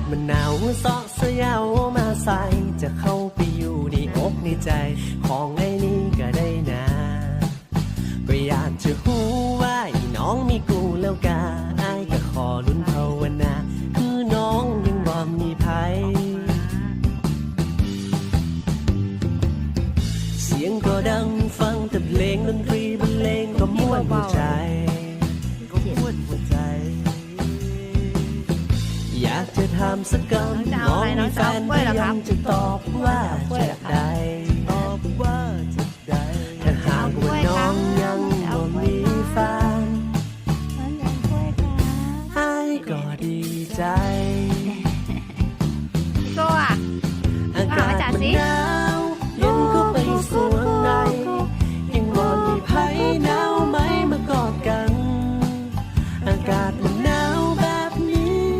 ากมันหนาวเสาะเสียวมาใส่จะเข้าไปอยู่ในอกในใจ ของไอ้นี่ก็ได้นะก็อยากจะหูว่าไอ้น้องมีกูแล้วกาไอ้ก็ขอลุ้นภาวนา คือน้องยังบ่มีภัย เสียงก็ดังฟังแต่เพลงดนตรีบรรเลงก็ม่วนใจากจะถามสักคำน้องมีแฟนหรือยังจะตอบว่าจะได้ตอบว่าจะได้ถ้าหากว่าน้องยังบ่มีแฟนไอ้ก็ดีใจก็อะอากาศมันหนาวเย็นก็ไปสวนในยังบ่มีไผหนาวไหมมากอดกัน อากาศ